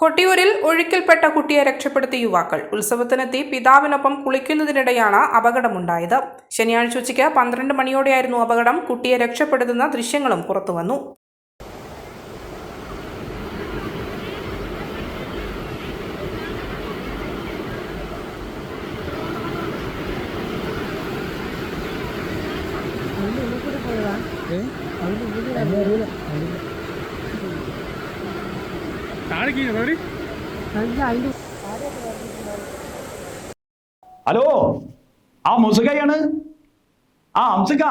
കൊട്ടിയൂരിൽ ഒഴുക്കിൽപ്പെട്ട കുട്ടിയെ രക്ഷപ്പെടുത്തിയ യുവാക്കൾ. ഉത്സവത്തിനെത്തി പിതാവിനൊപ്പം കുളിക്കുന്നതിനിടെയാണ് അപകടമുണ്ടായത്. ശനിയാഴ്ച ഉച്ചയ്ക്ക് പന്ത്രണ്ട് മണിയോടെയായിരുന്നു അപകടം. കുട്ടിയെ രക്ഷപ്പെടുത്തുന്ന ദൃശ്യങ്ങളും പുറത്തുവന്നു. ഹലോ ആ മുസുകയാണ് ആ അംസുക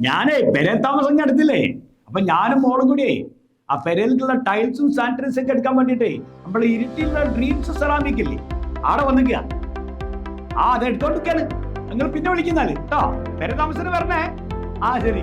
ഞാനേ പെരേ താമസം അടുത്തില്ലേ അപ്പൊ ഞാനും മോളും കൂടിയേ ആ പെരയിലുള്ള ടൈൽസും സാനിറ്റൈസും ഒക്കെ എടുക്കാൻ വേണ്ടിട്ടേ നമ്മൾ ഇരുട്ടിലുള്ള ഡ്രീംസ് സെറാമിക് ഇല്ലേ ആടെ വന്നിക്കുക ആ അത് എടുത്തോണ്ടിരിക്കാണ്. നിങ്ങൾ പിന്നെ വിളിക്കുന്നാൽ. കേട്ടോ പെര താമസത്തിന് വരണേ. ആ ശരി.